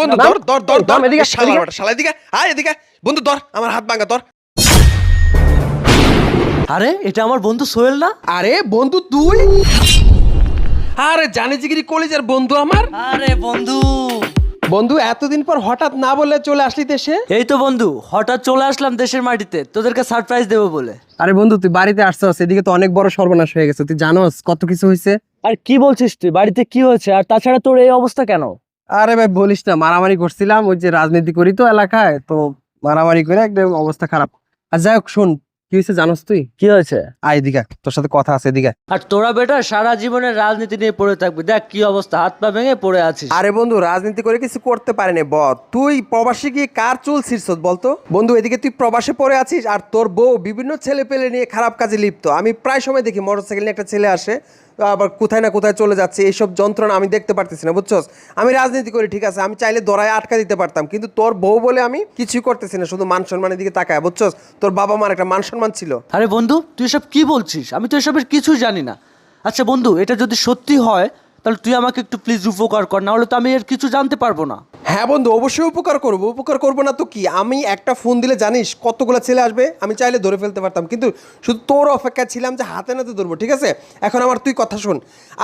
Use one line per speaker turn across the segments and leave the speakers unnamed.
বন্ধু ধর ধর
নাম,
ধর
এদিকে,
শালা। শালা এদিকে আয় এদিকে। বন্ধু ধর আমার হাত ভাঙা ধর
আরে এটা আমার বন্ধু সোহেল না?
আরে বন্ধু তুই? আরে জানি জিগিরি কলেজের বন্ধু আমার?
আরে বন্ধু।
বন্ধু এতদিন পর হঠাৎ না বলে চলে আসলি দেশে?
এই তো বন্ধু হঠাৎ চলে আসলাম দেশের মাটিতে। তোদেরকে সারপ্রাইজ দেবো বলে।
আরে বন্ধু তুই বাড়িতে আসছস এদিকে তো অনেক বড় সর্বনাশ হয়ে গেছে। তুই জানোস কত কিছু হয়েছে
আর কি বলছিস তুই? বাড়িতে কি হয়েছে? আর তাছাড়া তোর এই অবস্থা কেন?
আরে ভাই বলিস না মারামারি করছিলাম ওই যে রাজনীতি করি তো এলাকায় তো মারামারি করে একদম অবস্থা খারাপ। আর যাই হোক শোন কি হয়েছে জানোস তুই?
কি হয়েছে?
আয় এদিকে আয়, তোর সাথে কথা আছে এদিকে আয়।
আর তোরা বেটা সারা জীবনের রাজনীতি নিয়ে পড়ে থাকবি দেখ কি অবস্থা হাত পা ভেঙে পড়ে আছিস।
আরে বন্ধু রাজনীতি করে কিছু করতে পারেনি বল। তুই প্রবাসে গিয়ে কার চুল ছিঁড়ছ বলতো বন্ধু এদিকে তুই প্রবাসে পড়ে আছিস আর তোর বউ বিভিন্ন ছেলে পেলে নিয়ে খারাপ কাজে লিপ্ত। আমি প্রায় সময় দেখি মোটরসাইকেল নিয়ে একটা ছেলে আসে আবার কোথায় না কোথায় চলে যাচ্ছে, এইসব যন্ত্রণা আমি দেখতে পারতেছি না, বুঝছস? আমি রাজনীতি করি, ঠিক আছে? আমি চাইলে দরায় আটকা দিতে পারতাম, কিন্তু তোর বউ বলে আমি কিছুই করতেছি না, শুধু মান সম্মানের দিকে তাকায়, বুঝছস? তোর বাবা মার একটা মান সম্মান ছিল।
আরে বন্ধু, তুই এসব কি বলছিস? আমি তো এসবের কিছুই জানি না। আচ্ছা বন্ধু, এটা যদি সত্যি হয় তাহলে তুই আমাকে একটু প্লিজ উপকার কর না হলে তো আমি এর কিছু জানতে পারব না।
হ্যাঁ বন্ধু অবশ্যই উপকার করব। উপকার করব না তো কি? আমি একটা ফোন দিলে জানিস কতগুলো ছেলে আসবে? আমি চাইলে ধরে ফেলতে পারতাম। কিন্তু শুধু তোর অপেক্ষা ছিলাম যে হাতে নাতে ধরবো ঠিক আছে? এখন আমার তুই কথা শোন।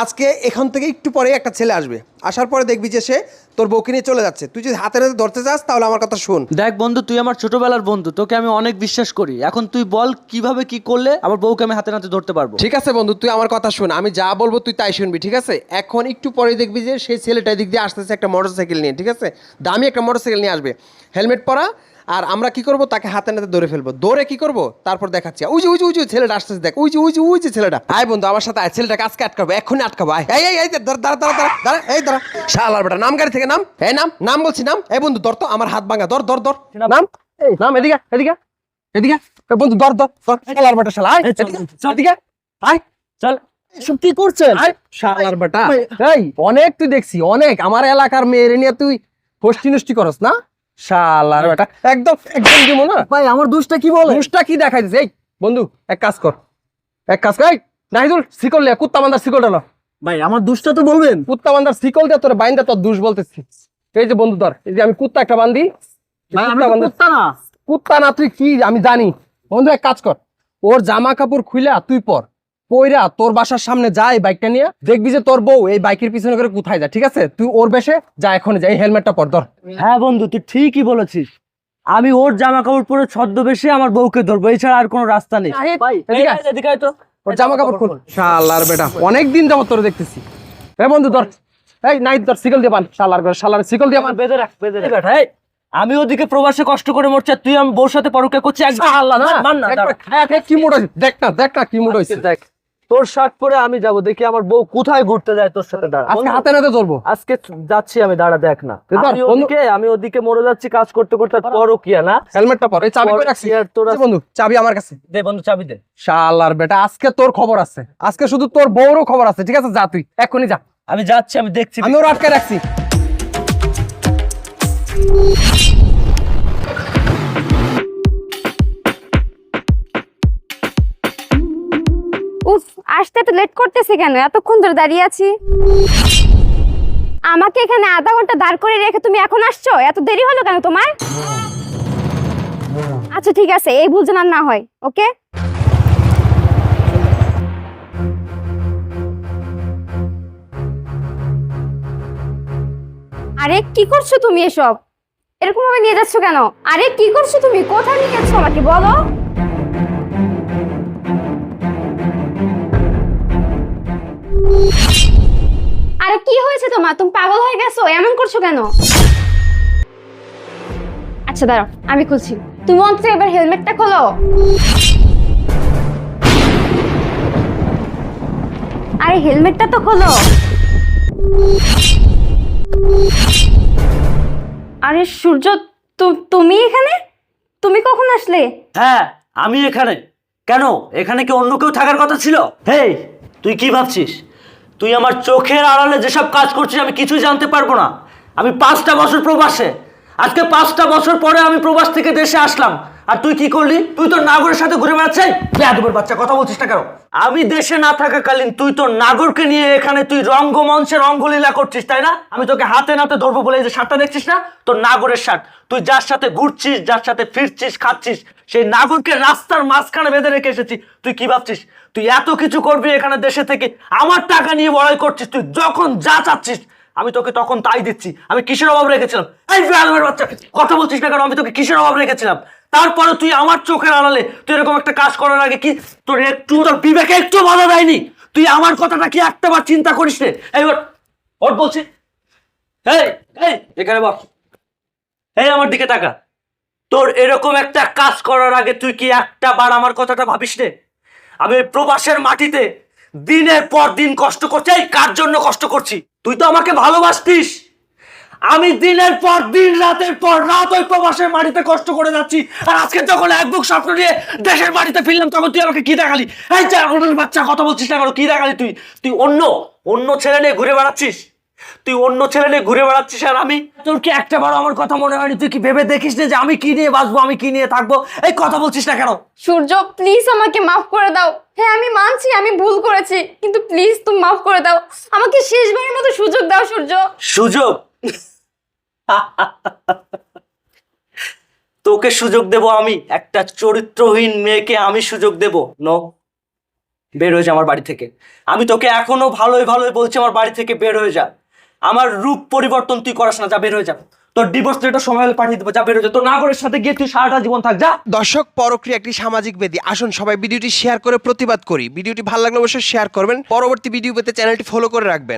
আজকে এখান থেকে একটু পরে একটা ছেলে আসবে। আসার পরে দেখবি যে সে তোর বউকে নিয়ে চলে যাচ্ছে। তুই যদি হাতে নাতে ধরতে চাস তাহলে আমার কথা শোন।
দেখ বন্ধু তুই আমার ছোটবেলার বন্ধু। তোকে আমি অনেক বিশ্বাস করি। এখন তুই বল কীভাবে কি করলে আমার বউকে আমি হাতে নাতে ধরতে পারব।
ঠিক আছে বন্ধু তুই আমার কথা শোন। আমি যা বলব তুই তাই শুনবি ঠিক আছে? এখন একটু পরে দেখবি যে সেই ছেলেটা দিক দিয়ে আসতেছে একটা মোটরসাইকেল নিয়ে ঠিক আছে? দামি একটা মোটরসাইকেল নিয়ে আসবে। হেলমেট পরা আর আমরা কি করব? তাকে হাতে নাতে ধরে ফেলব। দৌড়ে কি করব? তারপর দেখাচ্ছি। ওই যে ওই ছেলেটা আসতেছে দেখ। যে ওই যে ছেলেটা। আয় বন্ধু আমার সাথে আয়। ছেলেটাকে আজকে আটকাবো এক্ষুনি আটকাবো। আয় এই এই এই দাঁড়া দাঁড়া দাঁড়া দাঁড়া দাঁড়া এই দাঁড়া শালার বেটা নাম গাড়ি থেকে নাম? এই নাম নাম বলছি নাম? এই বন্ধু ধর তো আমার হাত ভাঙা ধর ধর ধর।
নাম? এই নাম এদিকে এদিকে এদিকে। বন্ধু ধর ধর ধর। শালার বেটা শালা আয় এদিকে আয়।
চল। এসব কি করছেন?
শালার বেটা। এই অনেক তুই দেখছি অনেক। আমার এলাকার মেয়েরে নিয়ে তুই হোস্টি নষ্টি করস না? শালার বেটা। একদম একদম দিব না।
ভাই আমার দোষটা কি বলে
মুষটা কি দেখাই এই বন্ধু এক কাজ কর। এক কাজ কর। নাহিদুল শিকল লিয়া কুত্তা বান্দার শিকল ডালো
ভাই আমার দোষটা তো বলবেন।
কুত্তা বান্দার শিকল দিয়ে তোর বাইন্দা তোর দুষ বলতেছি। এই যে বন্ধু ধর এই যে আমি কুত্তা একটা বান্ধি কুত্তা
না।
কুত্তা না তুই কি আমি জানি। বন্ধু এক কাজ কর। ওর জামা কাপড় খুইলা তুই পর। পইরা তোর বাসার সামনে যা এই বাইকটা নিয়ে দেখবি যে তোর বউ এই বাইকের পিছনে করে কোথায় যায় ঠিক আছে? তুই ওর বেশে যা এখন যাই হেলমেটটা পর ধর।
হ্যাঁ বন্ধু তুই ঠিকই বলেছিস। আমি ওর জামা কাপড় পরে ছদ্মবেশে আমার বউকে ধরবো এছাড়া আর কোনো রাস্তা নেই।
এদিকে
তো।
ওর জামা কাপড় খুল। শালার বেটা অনেক দিন যাবত তোর দেখতেছি। এ বন্ধু ধর। এই নাই তোর সিকল দিয়ে বান শালার বেটা শালার সিকল দিয়ে বান।
বেঁধে রাখ বেঁধে রাখ। এই, আমি ওদিকে প্রবাসে কষ্ট করে মরছি তুই আমি বউর সাথে পরকে করছি
শালা না।
মান
কি মুড হয়েছে? দেখ না দেখ না কি মুড হয়েছে।
দেখ। তোর শার্ট পরে আমি যাব দেখি আমার বউ কোথায় ঘুরতে যায় তোর সাথে দাঁড়া।
আজকে হাতে নাতে ধরবো।
আজকে যাচ্ছি আমি দাঁড়া দেখ না। আমি ওদিকে আমি ওদিকে মরে যাচ্ছি কাজ করতে করতে পরও কি না?
হেলমেটটা পর এই চাবি কই রাখছি
পর- তোর
বন্ধু চাবি আমার কাছে।
দে বন্ধু চাবি দে।
শালার বেটা আজকে তোর খবর আছে। আজকে শুধু তোর বউরও খবর আছে ঠিক আছে? যা তুই এক্ষুনি যা।
আমি যাচ্ছি আমি দেখছি।
আমি ওর আটকে রাখছি।
এত লেট করতেছে কেন? এতক্ষণ ধরে দাঁড়িয়ে আছি। আমাকে এখানে আধা ঘণ্টা দাঁড় করে রেখে তুমি এখন আসছো? এত দেরি হলো কেন তোমার? আচ্ছা ঠিক আছে, এই ভুল যেন আর না হয়, ওকে? আরে, কি করছ তুমি এসব? এরকম ভাবে নিয়ে যাচ্ছ কেন? আরে, কি করছ তুমি? কোথায় নিয়ে যাচ্ছ আমাকে বলো? আরে কি হয়েছে তোমার? তুমি পাগল হয়ে গেছো? এমন করছ কেন? আচ্ছা দাঁড়াও, আমি খুলছি। তুমি অন্তত এবার হেলমেটটা খোলো। আরে, হেলমেটটা তো খোলো। আরে, সূর্য তুমি এখানে? তুমি কখন আসলে?
হ্যাঁ আমি এখানে। কেন? এখানে কি অন্য কেউ থাকার কথা ছিল? হেই, তুই কি ভাবছিস? তুই আমার চোখের আড়ালে যেসব কাজ করছিস, আমি কিছুই জানতে পারব না। আমি পাঁচটা বছর প্রবাসে। আজকে পাঁচটা বছর পরে আমি প্রবাস থেকে দেশে আসলাম। আর তুই কি করলি? তুই তোর নাগরের সাথে ঘুরে বেড়াচ্ছিস? বেয়াদবের বাচ্চা, কথা বলছিস না কেন? আমি দেশে না থাকাকালীন তুই তোর নাগরকে নিয়ে এখানে তুই রঙ্গমঞ্চে রঙ্গলীলা করছিস, তাই না? আমি তোকে হাতে নাতে ধরবো বলে এই যে শার্টটা দেখছিস না? তোর নাগরের শার্ট তুই যার সাথে ঘুরছিস, যার সাথে ফিরছিস, খাচ্ছিস, সেই নাগরকে রাস্তার মাঝখানে বেঁধে রেখে এসেছি। তুই কি ভাবছিস? তুই এত কিছু করবি এখানে দেশে থেকে? আমার টাকা নিয়ে বড়াই করছিস, তুই যখন যা চাচ্ছিস আমি তোকে তখন তাই দিচ্ছি। আমি কিসের অভাব রেখেছিলাম? এই বেয়াদবের বাচ্চা, কথা বলছিস না কেন? আমি তোকে কিসের অভাব রেখেছিলাম? তারপরে তুই আমার চোখের আড়ালে তুই এরকম একটা কাজ করার আগে কি তোর একটু তোর বিবেকে একটু বাধা দেয়নি? তুই আমার কথাটা কি একটাবার চিন্তা করিস রে এই ওর বলছি। এখানে বস। এই আমার দিকে টাকা তোর এরকম একটা কাজ করার আগে তুই কি একটা বার আমার কথাটা ভাবিস রে আমি প্রবাসের মাটিতে দিনের পর দিন কষ্ট করছে, এই কার জন্য কষ্ট করছি? তুই তো আমাকে ভালোবাসতিস। আমি দিনের পর দিন, রাতের পর রাত ওই প্রবাসের মাটিতে কষ্ট করে যাচ্ছি। আর আজকে যখন এক বুক স্বপ্ন নিয়ে দেশের বাড়িতে ফিরলাম, তখন তুই আমাকে কি দেখালি? এই যে বাচ্চা, কথা বলছিস না কেন? কি দেখালি তুই? তুই অন্য অন্য ছেলে নিয়ে ঘুরে বেড়াচ্ছিস? তুই অন্য ছেলে নিয়ে ঘুরে বেড়াচ্ছিস আর আমি? তোর কি একটা বার আমার কথা মনে হয়নি? তুই কি ভেবে দেখিস না যে আমি কি নিয়ে বাঁচবো আমি কি নিয়ে থাকব? এই কথা বলছিস না কেন?
সূর্য প্লিজ আমাকে মাফ করে দাও। হ্যাঁ আমি মানছি আমি ভুল করেছি কিন্তু প্লিজ তুমি মাফ করে দাও। আমাকে শেষবারের মতো সুযোগ দাও সূর্য।
সুযোগ? তোকে সুযোগ দেব আমি। একটা চরিত্রহীন মেয়েকে আমি সুযোগ দেব। নো বের হয়ে যা আমার বাড়ি থেকে। আমি তোকে এখনও ভালোই ভালোই বলছি আমার বাড়ি থেকে বের হয়ে যা। আমার রূপ পরিবর্তন তুই করাস না, যা বের হয়ে যা। তোর ডিভোর্স লেটার সময় হলে পাঠিয়ে দেবো, যা বের হয়ে যাবে তোর নাগরের সাথে গিয়ে তুই সারাটা জীবন থাক, যা।
দর্শক, পরক্রিয়া একটি সামাজিক বেদি। আসুন, সবাই ভিডিওটি শেয়ার করে প্রতিবাদ করি। ভিডিওটি ভালো লাগলে অবশ্যই শেয়ার করবেন। পরবর্তী ভিডিও পেতে চ্যানেলটি ফলো করে রাখবেন।